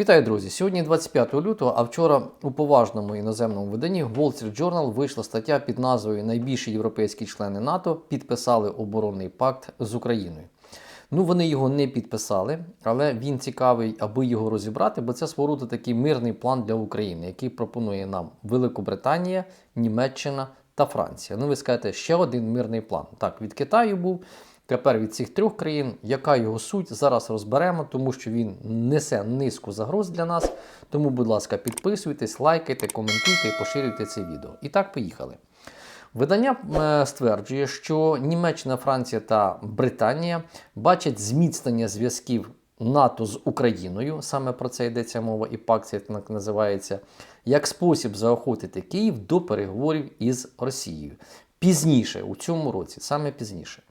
Вітаю, друзі! Сьогодні 25 лютого, а вчора у поважному іноземному виданні Wall Street Journal вийшла стаття під назвою Найбільші європейські члени НАТО підписали оборонний пакт з Україною. Ну, вони його не підписали, але він цікавий, аби його розібрати, бо це свого такий мирний план для України, який пропонує нам Великобританія, Німеччина та Франція. Ну, ви скажете, ще один мирний план. Так, від Китаю був. Тепер від цих трьох країн, яка його суть, зараз розберемо, тому що він несе низку загроз для нас. Тому, будь ласка, підписуйтесь, лайкайте, коментуйте і поширюйте це відео. І так, поїхали. Видання е, стверджує, що Німеччина, Франція та Британія бачать зміцнення зв'язків НАТО з Україною, саме про це йдеться мова, і пакт так називається, як спосіб заохотити Київ до переговорів із Росією. Пізніше, у цьому році, саме пізніше.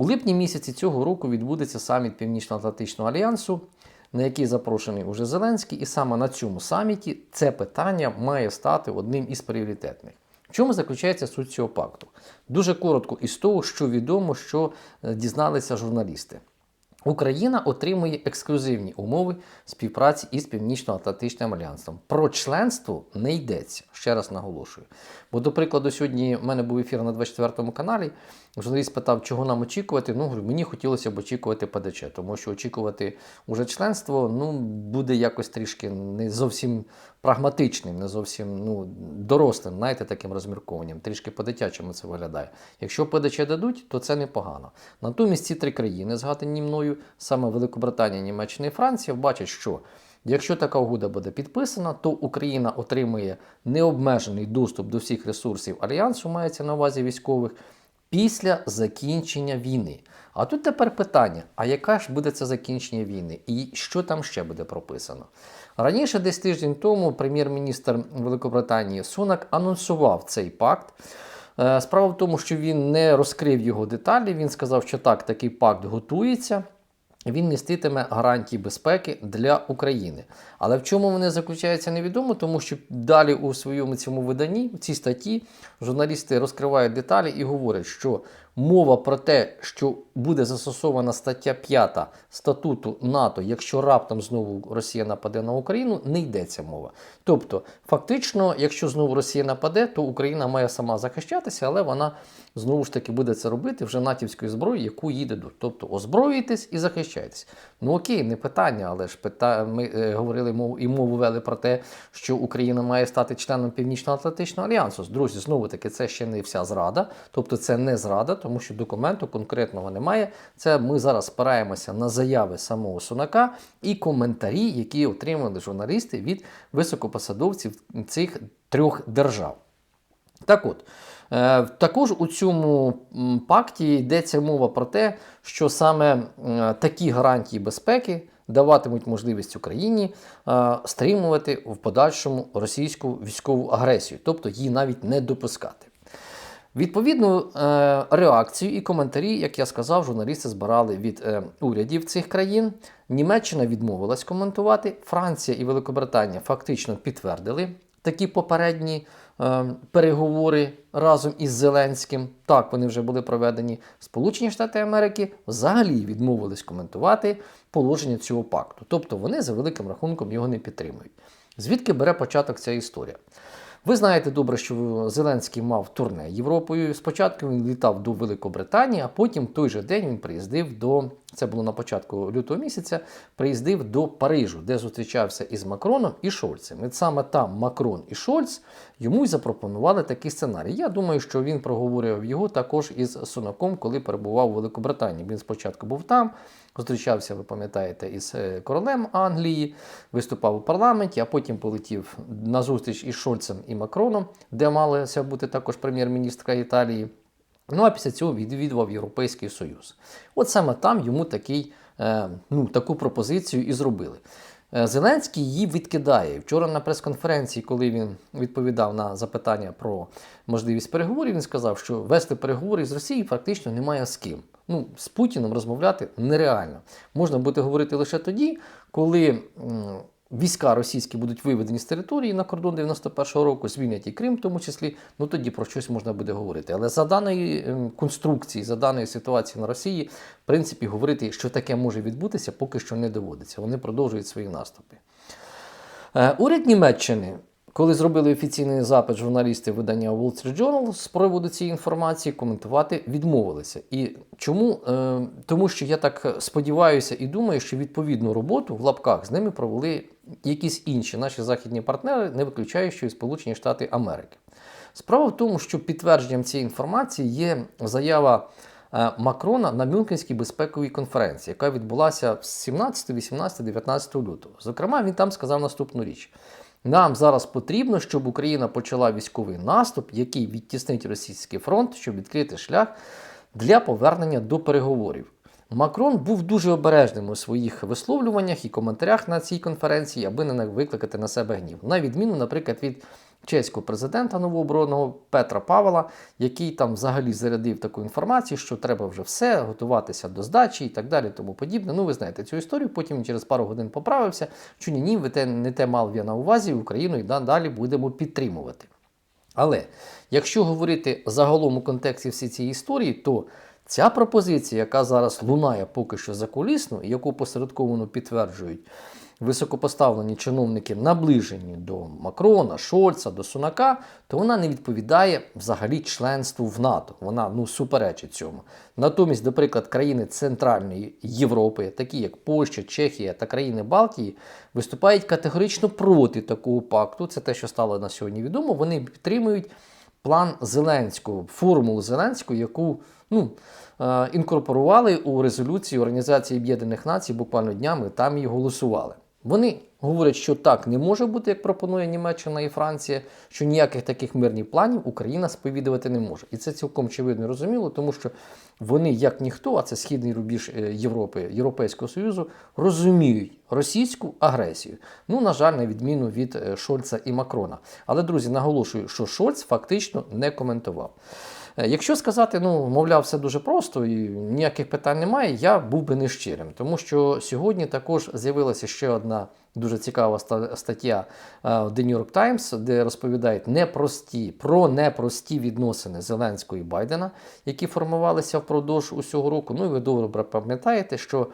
У липні місяці цього року відбудеться саміт Північно-Атлантичного альянсу, на який запрошений уже Зеленський, і саме на цьому саміті це питання має стати одним із пріоритетних. В чому заключається суть цього пакту? Дуже коротко із того, що відомо, що е, дізналися журналісти. Україна отримує ексклюзивні умови співпраці із Північно-Атлантичним альянсом. Про членство не йдеться, ще раз наголошую. Бо, до прикладу, сьогодні в мене був ефір на 24 каналі. Журналіст питав, чого нам очікувати. Ну, говорю, мені хотілося б очікувати ПДЧ, тому що очікувати уже членство ну, буде якось трішки не зовсім прагматичним, не зовсім ну, дорослим, знаєте, таким розміркованням. Трішки по-дитячому це виглядає. Якщо ПДЧ дадуть, то це непогано. Натомість ці три країни, згадані мною, саме Великобританія, Німеччина і Франція, бачать, що. Якщо така угода буде підписана, то Україна отримує необмежений доступ до всіх ресурсів альянсу, мається на увазі військових, після закінчення війни. А тут тепер питання: а яка ж буде це закінчення війни? І що там ще буде прописано? Раніше, десь тиждень тому, прем'єр-міністр Великобританії Сунак анонсував цей пакт. Е, Справа в тому, що він не розкрив його деталі. Він сказав, що так, такий пакт готується. Він міститиме гарантії безпеки для України. Але в чому вони заключаються, невідомо, тому що далі у своєму цьому виданні, в цій статті, журналісти розкривають деталі і говорять, що мова про те, що буде застосована стаття 5 статуту НАТО, якщо раптом знову Росія нападе на Україну, не йдеться мова. Тобто, фактично, якщо знову Росія нападе, то Україна має сама захищатися, але вона знову ж таки буде це робити вже натівською зброєю, яку їй дадуть. Тобто озброюйтесь і захищайтесь. Ну окей, не питання, але ж пита... ми е, говорили мову і мову вели про те, що Україна має стати членом Північно-Атлантичного альянсу. Друзі, знову таки, це ще не вся зрада, тобто це не зрада, тому що документу конкретного немає. Це ми зараз спираємося на заяви самого Сунака і коментарі, які отримали журналісти від високопосадовців цих трьох держав. Так от, е, також у цьому пакті йдеться мова про те, що саме е, такі гарантії безпеки даватимуть можливість Україні е, стримувати в подальшому російську військову агресію, тобто її навіть не допускати. Відповідну е, реакцію і коментарі, як я сказав, журналісти збирали від е, урядів цих країн. Німеччина відмовилась коментувати. Франція і Великобританія фактично підтвердили такі попередні е, переговори разом із Зеленським. Так, вони вже були проведені. Сполучені Штати Америки взагалі відмовились коментувати положення цього пакту. Тобто вони за великим рахунком його не підтримують. Звідки бере початок ця історія? Ви знаєте добре, що Зеленський мав турне Європою. Спочатку він літав до Великобританії, а потім той же день він приїздив до це було на початку лютого місяця. Приїздив до Парижу, де зустрічався із Макроном і Шольцем. І саме там Макрон і Шольц йому й запропонували такий сценарій. Я думаю, що він проговорював його також із Сунаком, коли перебував у Великобританії. Він спочатку був там. Зустрічався, ви пам'ятаєте, із е, королем Англії, виступав у парламенті, а потім полетів на зустріч із Шольцем і Макроном, де малася бути також прем'єр-міністра Італії. Ну а після цього відвідував Європейський Союз. От саме там йому такий, е, ну, таку пропозицію і зробили. Е, Зеленський її відкидає. Вчора на прес-конференції, коли він відповідав на запитання про можливість переговорів, він сказав, що вести переговори з Росією практично немає з ким. Ну, з Путіним розмовляти нереально. Можна буде говорити лише тоді, коли війська російські будуть виведені з території на кордон 91-го року, звільнять і Крим, в тому числі, ну тоді про щось можна буде говорити. Але за даної ем, конструкції, за даної ситуації на Росії, в принципі, говорити, що таке може відбутися, поки що не доводиться. Вони продовжують свої наступи. Е, Уряд Німеччини, коли зробили офіційний запит журналісти видання Wall Street Journal з приводу цієї інформації, коментувати відмовилися. І чому? Е, Тому що я так сподіваюся і думаю, що відповідну роботу в лапках з ними провели якісь інші наші західні партнери, не виключаючи і Сполучені Штати Америки. Справа в тому, що підтвердженням цієї інформації є заява е, Макрона на Мюнхенській безпековій конференції, яка відбулася 17, 18, 19 лютого. Зокрема, він там сказав наступну річ: нам зараз потрібно, щоб Україна почала військовий наступ, який відтіснить російський фронт, щоб відкрити шлях для повернення до переговорів. Макрон був дуже обережним у своїх висловлюваннях і коментарях на цій конференції, аби не викликати на себе гнів. На відміну, наприклад, від чеського президента новообраного Петра Павла, який там взагалі зарядив таку інформацію, що треба вже все, готуватися до здачі і так далі, тому подібне. Ну, ви знаєте цю історію. Потім через пару годин поправився, що ні, ні, ви те не те мав я на увазі, Україну і далі будемо підтримувати. Але якщо говорити загалом у контексті всі цієї історії, то ця пропозиція, яка зараз лунає поки що закулісно, і яку посередковано підтверджують високопоставлені чиновники, наближені до Макрона, Шольца, до Сунака, то вона не відповідає взагалі членству в НАТО. Вона ну суперечить цьому. Натомість, наприклад, країни Центральної Європи, такі як Польща, Чехія та країни Балтії, виступають категорично проти такого пакту. Це те, що стало на сьогодні відомо. Вони підтримують план Зеленського, формулу Зеленського, яку ну, е, інкорпорували у резолюції Організації Об'єднаних Націй буквально днями, там і голосували. Вони говорять, що так не може бути, як пропонує Німеччина і Франція, що ніяких таких мирних планів Україна сповідувати не може. І це цілком очевидно розуміло, тому що вони, як ніхто, а це східний рубіж е, Європи, Європейського Союзу, розуміють російську агресію. Ну, на жаль, на відміну від е, Шольца і Макрона. Але, друзі, наголошую, що Шольц фактично не коментував. Е, Якщо сказати, ну, мовляв, все дуже просто і ніяких питань немає, я був би нещирим. Тому що сьогодні також з'явилася ще одна дуже цікава стаття е, в The New York Times, де розповідають непрості, про непрості відносини Зеленського і Байдена, які формувалися впродовж усього року. Ну і ви добре пам'ятаєте, що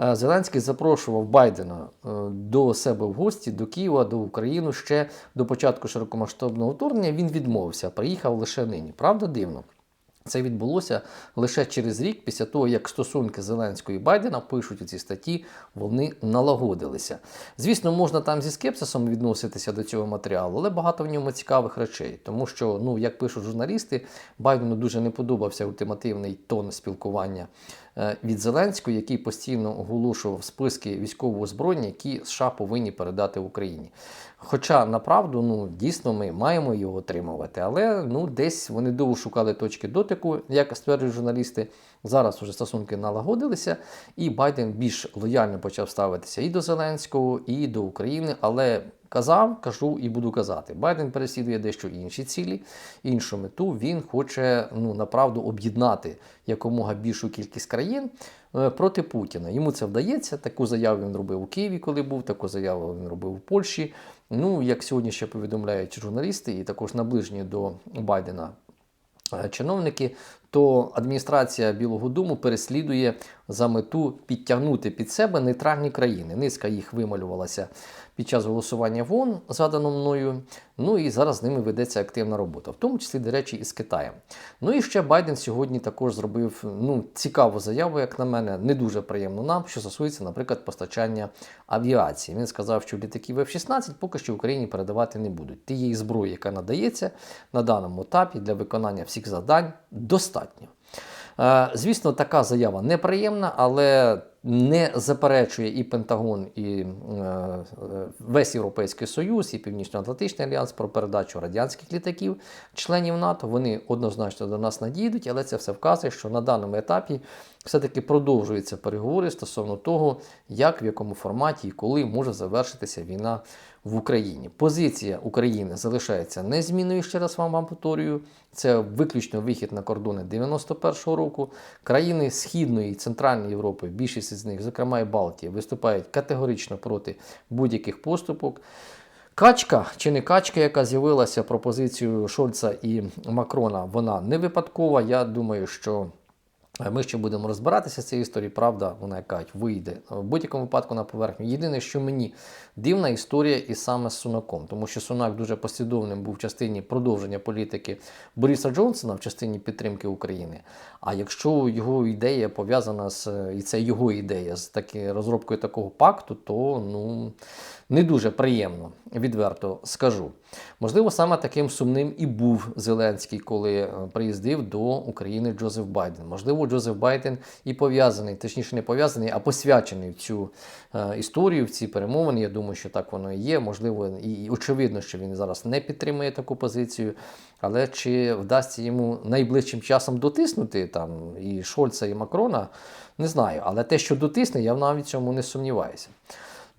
Зеленський запрошував Байдена е, до себе в гості, до Києва, до України ще до початку широкомасштабного вторгнення. Він відмовився, приїхав лише нині. Правда, дивно. Це відбулося лише через рік після того, як стосунки Зеленського і Байдена пишуть у цій статті, вони налагодилися. Звісно, можна там зі скепсисом відноситися до цього матеріалу, але багато в ньому цікавих речей. Тому що, ну як пишуть журналісти, Байдену дуже не подобався ультимативний тон спілкування е, від Зеленського, який постійно оголошував списки військового озброєння, які США повинні передати Україні. Хоча направду, ну дійсно ми маємо його отримувати, але ну десь вони довго шукали точки дотику, як стверджують журналісти. Зараз вже стосунки налагодилися, і Байден більш лояльно почав ставитися і до Зеленського, і до України. Але казав, кажу і буду казати. Байден переслідує дещо інші цілі, іншу мету. Він хоче ну направду об'єднати якомога більшу кількість країн е, проти Путіна. Йому це вдається. Таку заяву він робив у Києві, коли був, таку заяву він робив у Польщі. Ну, як сьогодні ще повідомляють журналісти, і також наближені до Байдена е, чиновники, то адміністрація Білого Дому переслідує за мету підтягнути під себе нейтральні країни. Низка їх вималювалася під час голосування в ООН, згадано мною. Ну і зараз з ними ведеться активна робота, в тому числі, до речі, і з Китаєм. Ну і ще Байден сьогодні також зробив ну, цікаву заяву, як на мене, не дуже приємно нам, що стосується, наприклад, постачання авіації. Він сказав, що літаків F-16 поки що Україні передавати не будуть. Тієї зброї, яка надається на даному етапі для виконання всіх завдань, достатньо. Е, Звісно, така заява неприємна, але не заперечує і Пентагон, і е, весь Європейський Союз, і Північно-Атлантичний альянс про передачу радянських літаків, членів НАТО. Вони однозначно до нас надійдуть, але це все вказує, що на даному етапі все-таки продовжуються переговори стосовно того, як в якому форматі і коли може завершитися війна в Україні. Позиція України залишається незмінною. Ще раз вам вам повторюю. Це виключно вихід на кордони 91-го року. Країни Східної і Центральної Європи, більшість з них, зокрема і Балтії, виступають категорично проти будь-яких поступок. Качка чи не качка, яка з'явилася пропозицією Шольца і Макрона, вона не випадкова. Я думаю, що ми ще будемо розбиратися з цією історією. Правда, вона яка вийде в будь-якому випадку на поверхню. Єдине, що мені дивна історія і саме з Сунаком, тому що Сунак дуже послідовним був в частині продовження політики Бориса Джонсона в частині підтримки України. А якщо його ідея пов'язана з і це його ідея з таки розробкою такого пакту, то ну не дуже приємно, відверто скажу. Можливо, саме таким сумним і був Зеленський, коли е, приїздив до України Джозеф Байден. Можливо, Джозеф Байден і пов'язаний, точніше, не пов'язаний, а посвячений в цю е, історію, в ці перемовини. Я думаю, що так воно і є. Можливо, і, очевидно, що він зараз не підтримує таку позицію. Але чи вдасться йому найближчим часом дотиснути там і Шольца, і Макрона, не знаю. Але те, що дотисне, я навіть цьому не сумніваюся.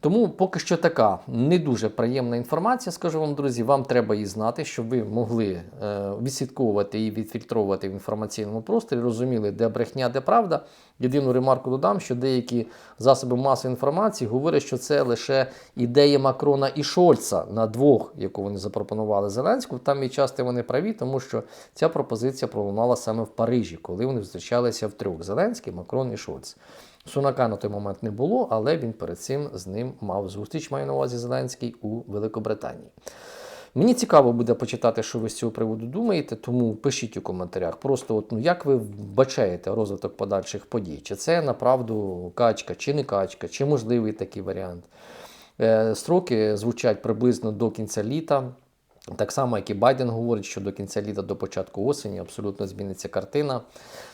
Тому поки що така не дуже приємна інформація, скажу вам, друзі. Вам треба її знати, щоб ви могли е, відслідковувати і відфільтровувати в інформаційному просторі, розуміли, де брехня, де правда. Єдину ремарку додам, що деякі засоби масової інформації говорять, що це лише ідея Макрона і Шольца на двох, яку вони запропонували Зеленську. Там і часто вони праві, тому що ця пропозиція пролунала саме в Парижі, коли вони зустрічалися в трьох: Зеленський, Макрон і Шольц. Сунака на той момент не було, але він перед цим з ним мав зустріч, маю на увазі Зеленський у Великобританії. Мені цікаво буде почитати, що ви з цього приводу думаєте, тому пишіть у коментарях. Просто от, ну, як ви вбачаєте розвиток подальших подій? Чи це направду качка, чи не качка, чи можливий такий варіант? Е, Строки звучать приблизно до кінця літа. Так само, як і Байден говорить, що до кінця літа, до початку осені абсолютно зміниться картина.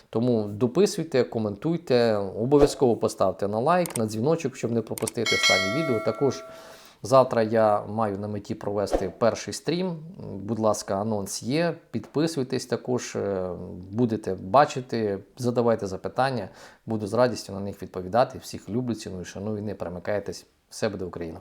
Тому дописуйте, коментуйте, обов'язково поставте на лайк, на дзвіночок, щоб не пропустити останні відео. Також завтра я маю на меті провести перший стрім. Будь ласка, анонс є. Підписуйтесь також, е, будете бачити, задавайте запитання. Буду з радістю на них відповідати. Всіх люблю, ціную, шаную, не перемикайтесь. Все буде Україна!